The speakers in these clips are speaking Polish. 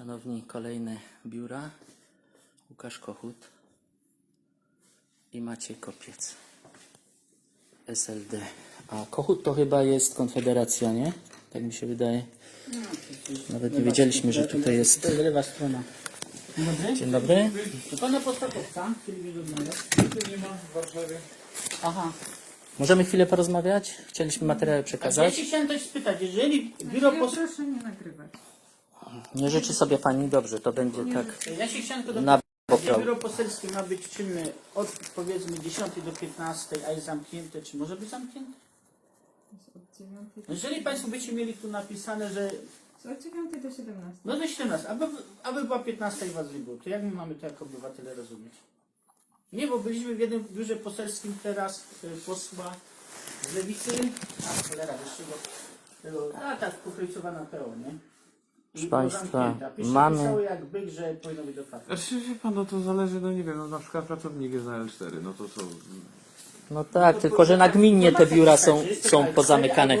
Szanowni, kolejne biura. Łukasz Kochut i Maciej Kopiec. SLD. A Kochut to chyba jest Konfederacja, nie? Tak mi się wydaje. Nawet nie wiedzieliśmy, że tutaj jest. To jest lewa strona. Dobry? Dzień dobry. To pana. Tu nie ma w Warszawie. Aha. Możemy chwilę porozmawiać? Chcieliśmy materiały Ja przekazać. się chciałem coś spytać, jeżeli biuro Ja pos... proszę nie nagrywać. Nie życzy sobie pani dobrze, to będzie tak Ja się chciałem tylko na dopytać, popraw. biuro poselskie ma być czynne od powiedzmy 10 do 15, a jest zamknięte, czy może być zamknięte? Od 9, Jeżeli Państwo byście mieli tu napisane, że od 9 do 17. no do 17, aby, aby była 15 i Was nie było, to jak my mamy to jako obywatele rozumieć? Nie, bo byliśmy w jednym biurze poselskim teraz y, posła z lewicy, a cholera, jeszcze go, tego, a tak pokrycowana PO, nie? Proszę państwa, mamy- jak byk, że powinno być otwarte. Znaczy, wie pan, no to zależy, no nie wiem, no na przykład pracownik jest na L4, no to co? No tak, tylko że nagminnie te biura są, są pozamykane.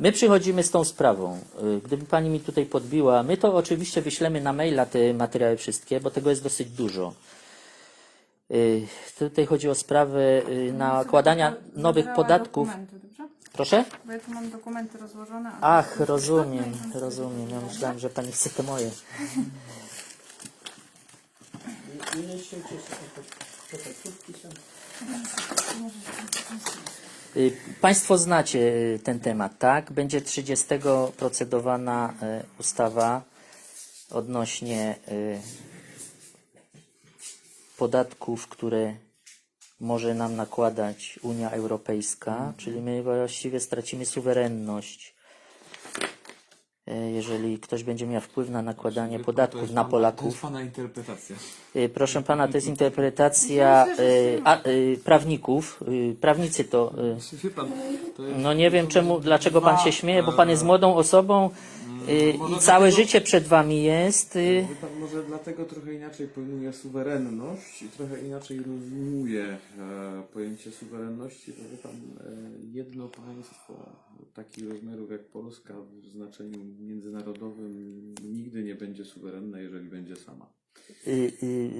My przychodzimy z tą sprawą. Y, Gdyby pani mi tutaj podbiła, my to oczywiście wyślemy na maila te materiały wszystkie, bo tego jest dosyć dużo. Y, Tutaj chodzi o sprawę y, nakładania nowych podatków. Proszę? Bo ja tu mam dokumenty rozłożone. a Ach, rozumiem, rozumiem. Ja myślałem, że pani chce te moje. Ile się cieszę, to taksówki są. Y, Państwo znacie y, ten temat, tak? Będzie 30 procedowana y, ustawa odnośnie y, podatków, które może nam nakładać Unia Europejska, czyli my właściwie stracimy suwerenność. Y, Jeżeli ktoś będzie miał wpływ na nakładanie podatków jest na pana- To jest Polaków, pana interpretacja. Y, Proszę pana, to jest interpretacja y, a, y, prawników. Prawnicy to. Wie pan, to jest... no nie wiem czemu, dlaczego pan się śmieje, bo pan jest młodą osobą i całe życie przed wami jest. Y, Wie pan, może dlatego trochę inaczej pojmuje suwerenność i trochę inaczej rozumuje e, pojęcie suwerenności, bo wie pan, e, jedno państwo takich rozmiarów jak Polska w znaczeniu międzynarodowym nigdy nie będzie suwerenne, jeżeli będzie sama.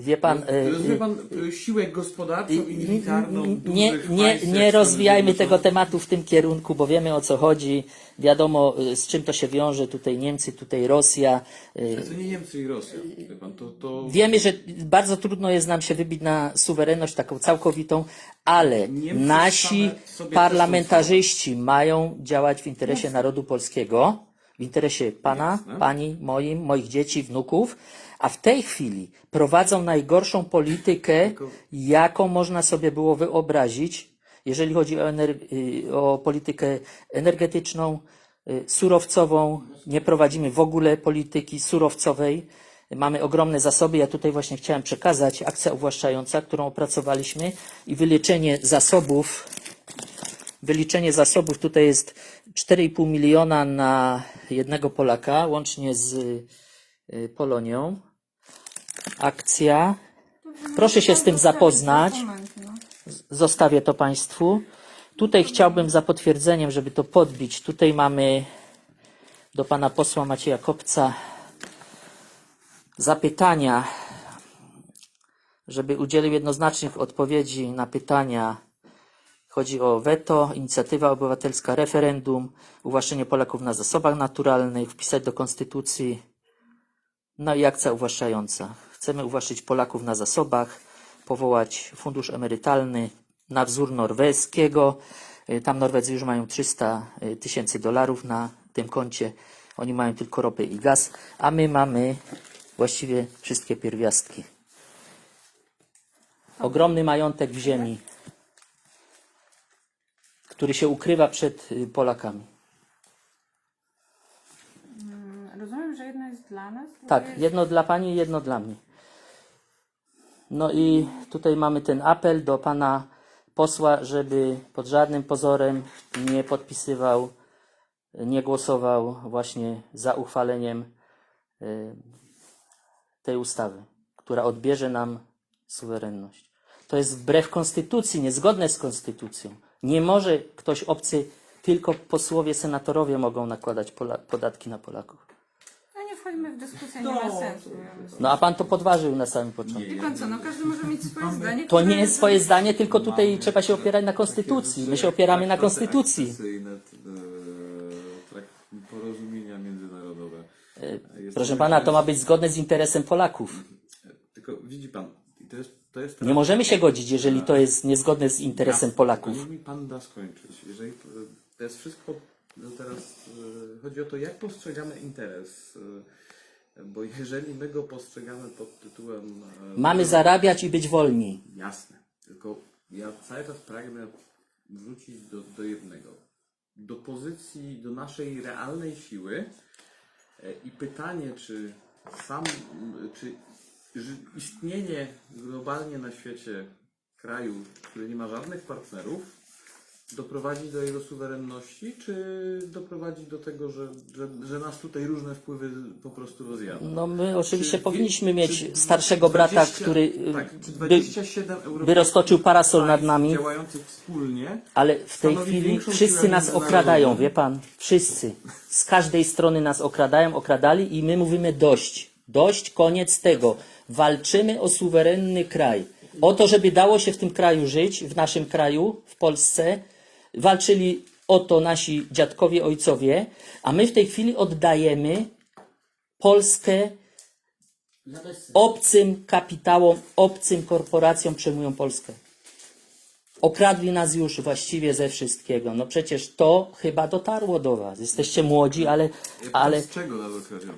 Wie pan. Wie y, pan, e, siłę gospodarczą i militarną nie, nie, nie rozwijajmy tego tematu w tym kierunku, bo wiemy o co chodzi. Wiadomo y, z czym to się wiąże. Tutaj Niemcy, tutaj Rosja. To nie Niemcy i Rosja, pan, to, to Wiemy, że bardzo trudno jest nam się wybić na suwerenność taką całkowitą, ale Niemcy nasi parlamentarzyści mają działać w interesie narodu polskiego, w interesie pana, pani, moim, moich dzieci, wnuków, a w tej chwili prowadzą najgorszą politykę, jaką można sobie było wyobrazić, jeżeli chodzi o, y, o politykę energetyczną, y, surowcową. Nie prowadzimy w ogóle polityki surowcowej. Mamy ogromne zasoby. Ja tutaj właśnie chciałem przekazać akcja uwłaszczająca, którą opracowaliśmy i wyliczenie zasobów. Wyliczenie zasobów tutaj jest 4,5 miliona na jednego Polaka, łącznie z y, Polonią. Akcja. Proszę się z tym zapoznać. Zostawię to Państwu. Tutaj chciałbym za potwierdzeniem, żeby to podbić. Tutaj mamy do Pana posła Macieja Kopca zapytania, żeby udzielił jednoznacznych odpowiedzi na pytania. Chodzi o weto, inicjatywa obywatelska, referendum, uwłaszczenie Polaków na zasobach naturalnych, wpisać do Konstytucji, no i akcja uwłaszczająca. Chcemy uwłaszczyć Polaków na zasobach, powołać fundusz emerytalny na wzór norweskiego. Y, Tam Norwedzy już mają 300 y, tysięcy dolarów na tym koncie. Oni mają tylko ropę i gaz, a my mamy właściwie wszystkie pierwiastki. Ogromny majątek w ziemi, który się ukrywa przed y, Polakami. Mm, Rozumiem, że jedno jest dla nas. Tak, jest... jedno dla pani, jedno dla mnie. No i tutaj mamy ten apel do pana posła, żeby pod żadnym pozorem nie podpisywał, nie głosował właśnie za uchwaleniem y, tej ustawy, która odbierze nam suwerenność. To jest wbrew konstytucji, niezgodne z konstytucją. Nie może ktoś obcy, tylko posłowie, senatorowie mogą nakładać podatki na Polaków. Wchodźmy w dyskusję, nie ma sensu. No a pan to podważył na samym początku. Wie pan co, no każdy może mieć swoje zdanie. To które- nie jest swoje zdanie, tylko tutaj trzeba się opierać na konstytucji. My się opieramy na konstytucji. Akcesyjne, e, porozumienia międzynarodowe. Jest Proszę tak, pana, to ma być zgodne z interesem Polaków. Tylko widzi pan, i to jest, to jest Nie możemy się godzić, jeżeli to jest niezgodne z interesem Polaków. Niech mi pan da skończyć. Jeżeli e, to jest wszystko no teraz e, chodzi o to, jak postrzegamy interes. e, Bo jeżeli my go postrzegamy pod tytułem e, Mamy zarabiać i być wolni. Jasne. Tylko ja cały czas pragnę wrzucić do, do jednego. Do pozycji, do naszej realnej siły i pytanie, czy sam, czy istnienie globalnie na świecie kraju, który nie ma żadnych partnerów, doprowadzi do jego suwerenności, czy doprowadzi do tego, że, że, że nas tutaj różne wpływy po prostu rozjadą? No my oczywiście Czy- powinniśmy czy mieć starszego brata, 20 który y, tak, czy by, 27 europejskich by roztoczył parasol nad nami, wspólnie, ale w tej chwili wszyscy nas okradają, wie pan? Wszyscy. Z każdej strony nas okradają, okradali i my mówimy dość. Dość, koniec tego. Walczymy o suwerenny kraj. O to, żeby dało się w tym kraju żyć, w naszym kraju, w Polsce. Walczyli o to nasi dziadkowie, ojcowie, a my w tej chwili oddajemy Polskę obcym kapitałom, obcym korporacjom przejmują Polskę. Okradli nas już właściwie ze wszystkiego. No przecież to chyba dotarło do Was. Jesteście młodzi, ale, ale z czego nas okradziono?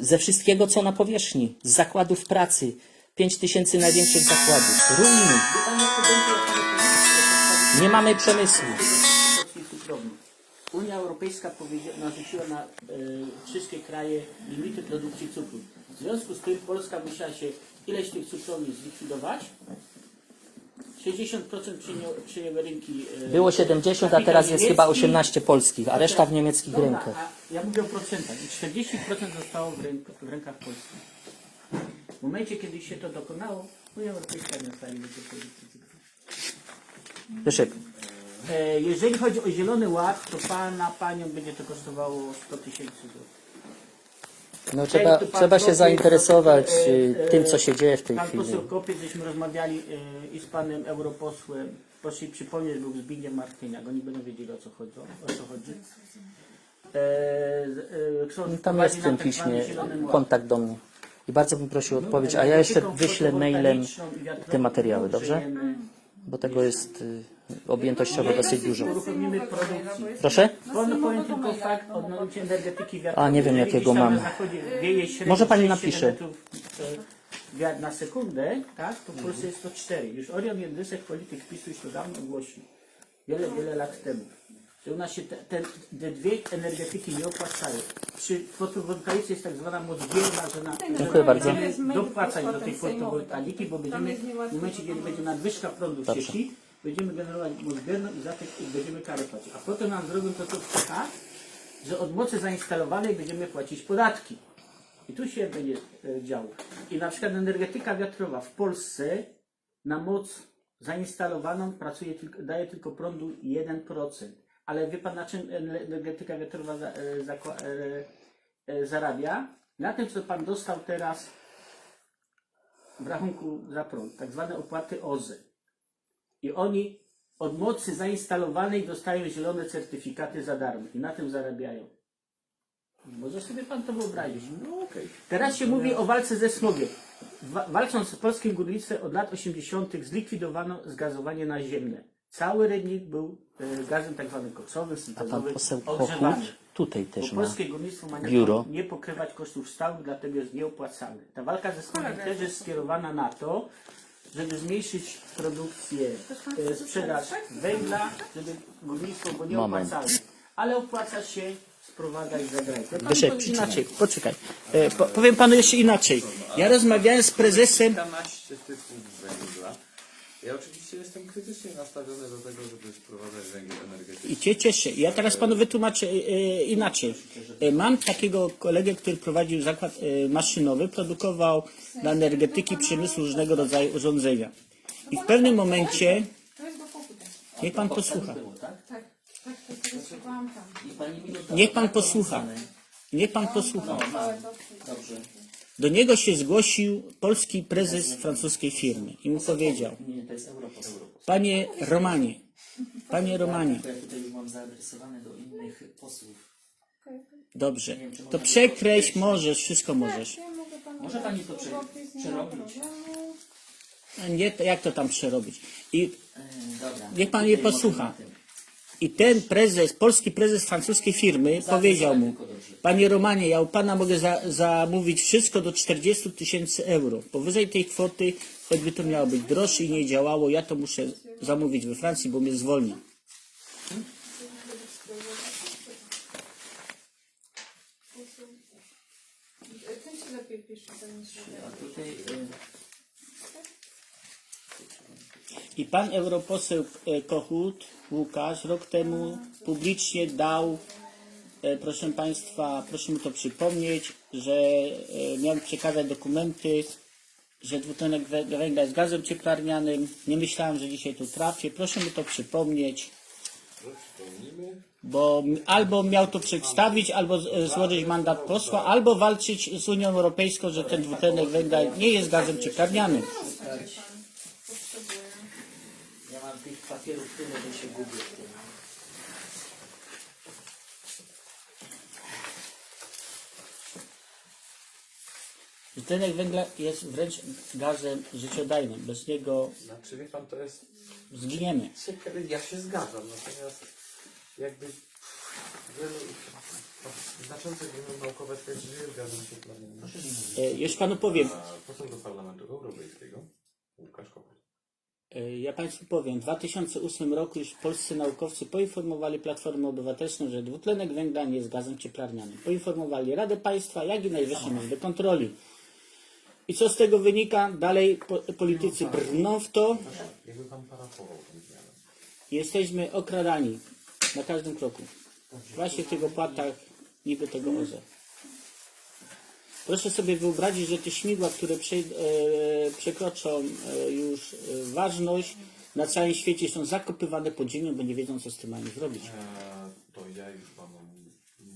ze wszystkiego, co na powierzchni. Z zakładów pracy. Pięć tysięcy największych zakładów. Ruiny. Nie mamy przemysłu. Unia Europejska narzuciła na e, wszystkie kraje limity produkcji cukru. W związku z tym Polska musiała się ileś tych cukrowni zlikwidować. 60% przyjęło, przyjęły rynki. e, Było 70, a teraz jest chyba niemiecki. 18 polskich, a reszta w niemieckich Dobra, rękach. a ja mówię o procentach. I 40% zostało w, ręk, w rękach Polski. W momencie, kiedy się to dokonało, Unia Europejska nie została limity produkcji cukru. Pyszek, E, Jeżeli chodzi o Zielony Ład, to pana, panią będzie to kosztowało 100 tysięcy złotych. no trzeba, pan trzeba się zainteresować e, e, tym, co się dzieje w tej Pan chwili. poseł Kopiec, żeśmy rozmawiali e, i z panem europosłem. Proszę mi przypomnieć, był Zbigniew Martyniak. Oni będą wiedzieli o co chodzi. O co chodzi. E, z- e, chcą Tam wprowadzić jest w tym tak zwany piśmie Zielony Ład. kontakt do mnie. I bardzo bym prosił o odpowiedź, a ja jeszcze Energetyką wyślę mailem fotowoltaiczną i wiatrową te materiały, dobrze? użyjemy. Bo tego jest y, objętościowo dosyć dużo. Uruchomimy produkcję. Proszę? Wolno powiem tylko fakt odnośnie energetyki wiatrowej. A, nie wiem, Jeżeli jakiego tam mam. na zachodzie wieje średnio Może pani 6-7 napisze. metrów, e, wiatr na sekundę, tak, to w Polsce jest to 4. Już Orion Jędrysek, polityk PiSu, już to dawno ogłosił. Wiele, wiele lat temu. Że u nas się te, te, te dwie energetyki nie opłacają. Przy fotowoltaice jest tak zwana moc bierna, że na, Dziękuję bardzo. będziemy dopłacać do tej fotowoltaiki, bo będziemy w momencie, kiedy będzie nadwyżka prądu w Dobrze. sieci, będziemy generować moc bierną i za to będziemy karę płacić. A potem nam zrobią to, co Czechach, że od mocy zainstalowanej będziemy płacić podatki. I tu się będzie e, działo. I na przykład energetyka wiatrowa w Polsce na moc zainstalowaną pracuje tylko, daje tylko prądu 1%. Ale wie pan na czym energetyka wiatrowa za, e, e, e, zarabia? Na tym, co pan dostał teraz w rachunku za prąd, tak zwane opłaty OZE. I oni od mocy zainstalowanej dostają zielone certyfikaty za darmo i na tym zarabiają. Może sobie pan to wyobrazić. No okej. Teraz się mówi o walce ze smogiem. Wa- Walcząc z polskim górnictwem od lat 80. zlikwidowano zgazowanie naziemne. Cały rybnik był e, gazem tak zwanym koksowym, A pan syntezowym, poseł ogrzewany. Kochut tutaj Bo też ma. polskie górnictwo ma nie, biuro. nie pokrywać kosztów stałych, dlatego jest nieopłacalne. Ta walka ze smogiem też jest skierowana na to, żeby zmniejszyć produkcję, e, sprzedaż węgla, żeby górnictwo było nieopłacalne. Ale opłaca się sprowadzać za granicę. Pan inaczej, poczekaj. E, po, powiem panu jeszcze inaczej. Ja rozmawiałem z prezesem 15 typów węgla. Ja oczywiście krytycznie nastawiony do tego, żeby sprowadzać węgiel energetyczny. i cię cieszę. Ja teraz panu wytłumaczę e, e, inaczej. E, mam takiego kolegę, który prowadził zakład e, maszynowy, produkował dla energetyki przemysłu różnego rodzaju urządzenia. I w pewnym momencie, To jest do pokuty. niech pan posłucha. Tak, tak, tam. Niech pan posłucha. Niech pan posłucha. Dobrze. Do niego się zgłosił polski prezes francuskiej firmy i mu powiedział, Nie, to jest Europa. Europa. Panie Romanie, panie Romanie, tutaj już mam zaadresowane do innych posłów. dobrze, to przekreśl możesz, wszystko możesz. Może pani to prze, przerobić? Nie, jak to tam przerobić? I, E, dobra. Niech pan Tutaj mnie posłucha. I ten prezes, polski prezes francuskiej firmy powiedział mu, panie Romanie, ja u pana mogę za, zamówić wszystko do 40 tysięcy euro. Powyżej tej kwoty, choćby to miało być droższe i nie działało, ja to muszę zamówić we Francji, bo mnie zwolni. Tym się lepiej pisze, to niż A tutaj e, I pan europoseł e, Kochut, Łukasz, rok temu publicznie dał, e, proszę państwa, proszę mi to przypomnieć, że e, miał przekazać dokumenty, że dwutlenek wę- węgla jest gazem cieplarnianym. Nie myślałem, że dzisiaj tu trafię. Proszę mi to przypomnieć. Bo albo miał to przedstawić, albo złożyć mandat posła, albo walczyć z Unią Europejską, że ten dwutlenek węgla nie jest gazem cieplarnianym. szukać. Ja mam tych papierów tyle, że się gubię w tym. Dwutlenek węgla jest wręcz gazem życiodajnym. Bez niego Znaczy, wie pan, to jest zginiemy. Ciekawe, ja się zgadzam, natomiast jakby wielu znaczące grono naukowe twierdzi, że jest gazem cieplarnianym. E, Już panu powiem. Poseł do Parlamentu Europejskiego, Łukasz. E, Ja Państwu powiem, w 2008 roku już polscy naukowcy poinformowali Platformę Obywatelską, że dwutlenek węgla nie jest gazem cieplarnianym. Poinformowali Radę Państwa, jak i Najwyższą Izbę Kontroli. I co z tego wynika? Dalej po, politycy brną w to. Jesteśmy okradani na każdym kroku. Właśnie w tych opłatach niby tego OZE. Proszę sobie wyobrazić, że te śmigła, które prze, e, przekroczą e, już e, ważność, na całym świecie są zakopywane pod ziemią, bo nie wiedzą, co z tym mają zrobić. Eee, to ja już panu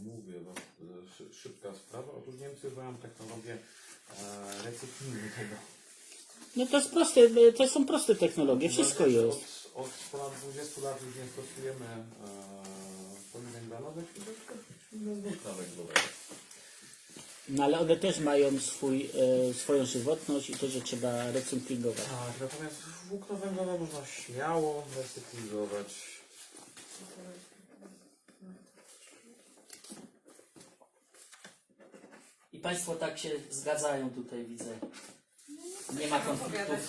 mówię, no, e, szy- szybka sprawa. Otóż Niemcy mają technologię e, recyklingu tego. No to jest proste, to są proste technologie, wszystko jest. Od, od ponad 20 lat już nie stosujemy e, i do węgla węglowego. No ale one też mają swój, e, swoją żywotność i to, że trzeba recyklingować. Tak, natomiast włókno węglowe można śmiało recyklingować. Państwo tak się zgadzają tutaj, widzę. Nie ma konfliktów,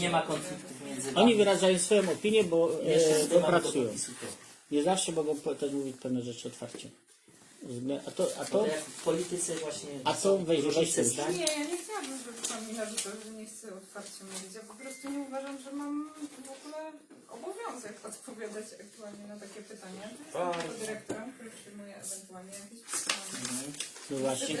nie ma konfliktów między Oni wami. wyrażają swoją opinię, bo Jeszcze e, pracują. to. Nie zawsze mogą po- też mówić pewne rzeczy otwarcie. Rozumie- A to, a To to, jak w polityce właśnie A co są weź- różnice weź zdań. Nie, ja nie chciałabym, żeby pan mi narzucał, że nie chcę otwarcie mówić. Ja po prostu nie uważam, że mam w ogóle obowiązek odpowiadać aktualnie na takie pytania. To jestem tylko dyrektorem, który przyjmuje ewentualnie jakieś pytania. No właśnie.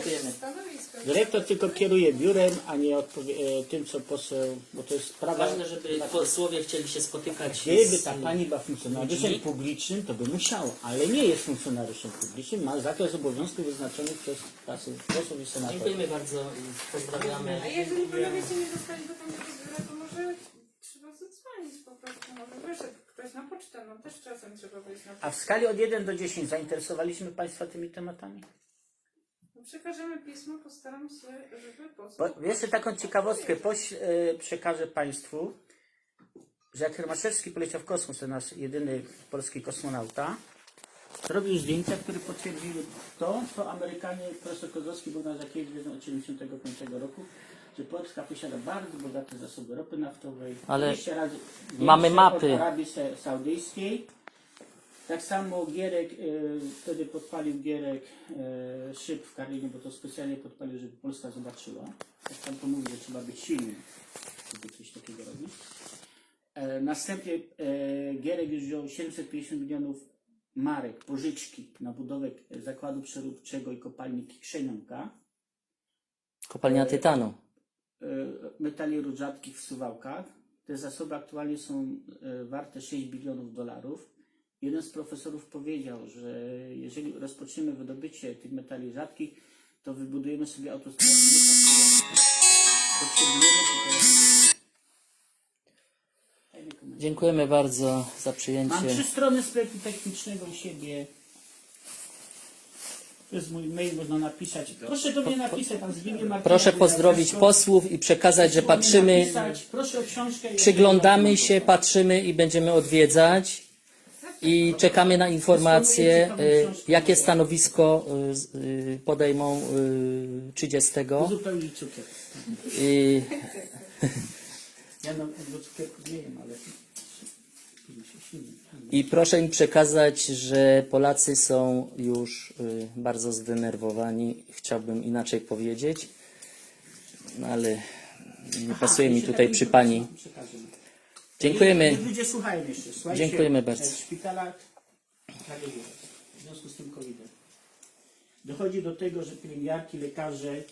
Dyrektor tylko kieruje biurem, a nie odpowie, e, tym, co poseł, bo to jest sprawa. Ważne, żeby posłowie chcieli się spotykać Gdyby z, ta pani była funkcjonariuszem publicznym, to by musiała, ale nie jest funkcjonariuszem publicznym, ma zakres obowiązków wyznaczony przez klasy posłów i senatorów. Dziękujemy bardzo i pozdrawiamy. A jeżeli panowie się nie dostali do tego biura, to może trzeba zadzwonić po prostu. Może wyszedł ktoś na pocztę, no też czasem trzeba wyjść na A w pocztę. skali od 1 do 10 zainteresowaliśmy Państwa tymi tematami? Przekażemy pismo, postaram się, żeby jeszcze taką ciekawostkę poś, e, przekażę Państwu, że jak Hermaszewski poleciał w kosmos, to nasz jedyny polski kosmonauta, zrobił zdjęcia, które potwierdziły to, co Amerykanie, profesor Kozłowski, Bogdan Zakiewicz wiedzą od 1975 roku, że Polska posiada bardzo bogate zasoby ropy naftowej. Ale 20 razy mamy mapy. Od Arabii Sa- Saudyjskiej. Tak samo Gierek, e, wtedy podpalił Gierek e, szyb w Karlinie, bo to specjalnie podpalił, żeby Polska zobaczyła. Jak tam to mówi, że trzeba być silnym, żeby coś takiego robić. E, następnie Gierek już wziął 750 milionów marek, pożyczki na budowę zakładu przeróbczego i kopalni Krzemiąka, Kopalnia tytanu. metali rud rzadkich w Suwałkach. Te zasoby aktualnie są warte 6 bilionów dolarów. Jeden z profesorów powiedział, że jeżeli rozpoczniemy wydobycie tych metali rzadkich, to wybudujemy sobie autostradę. Dziękujemy bardzo za przyjęcie. Mam trzy strony sklepu technicznego u siebie. To jest mój mail, można napisać. Proszę do mnie napisać, tam Zbigniew Martyna. Proszę pozdrowić posłów i przekazać, że patrzymy. Proszę o książkę. przyglądamy się, patrzymy i będziemy odwiedzać. I czekamy na informacje, y, jakie stanowisko z- y, podejmą y, 30. Uzupełnić cukier. Y, Ja no, do cukierków nie jem, ale... się silny. I proszę im przekazać, że Polacy są już bardzo zdenerwowani. Chciałbym inaczej powiedzieć, no ale nie pasuje mi tutaj przy pani. Dziękujemy. Ludzie słuchają jeszcze. Słuchajcie, Dziękujemy bardzo. W szpitalach tragedia w związku z tym COVID-em. Dochodzi do tego, że pielęgniarki, lekarze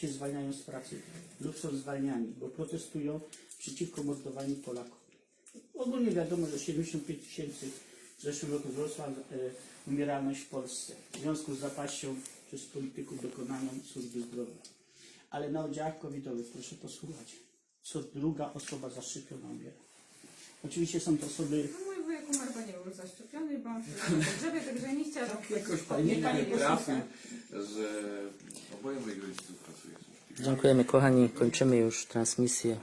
się zwalniają z pracy lub są zwalniani, bo protestują przeciwko mordowaniu Polaków. Ogólnie wiadomo, że 75 tysięcy w zeszłym roku wzrosła e, umieralność w Polsce w związku z zapaścią przez polityków dokonaną służby zdrowia. Ale na oddziałach covidowych, proszę posłuchać, co druga osoba zaszczepiona umiera. Oczywiście są to osoby mój wujek umarł, bo nie był zaszczepiony, bo on się na pogrzebie, także nie chciałam Jakoś Ale niech pani trafi, posłucha. że oboje moich rodziców pracuje w szpitalu. Dziękujemy kochani, kończymy już transmisję.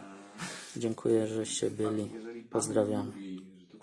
Dziękuję, żeście byli. Jeżeli pan Pozdrawiam. mówi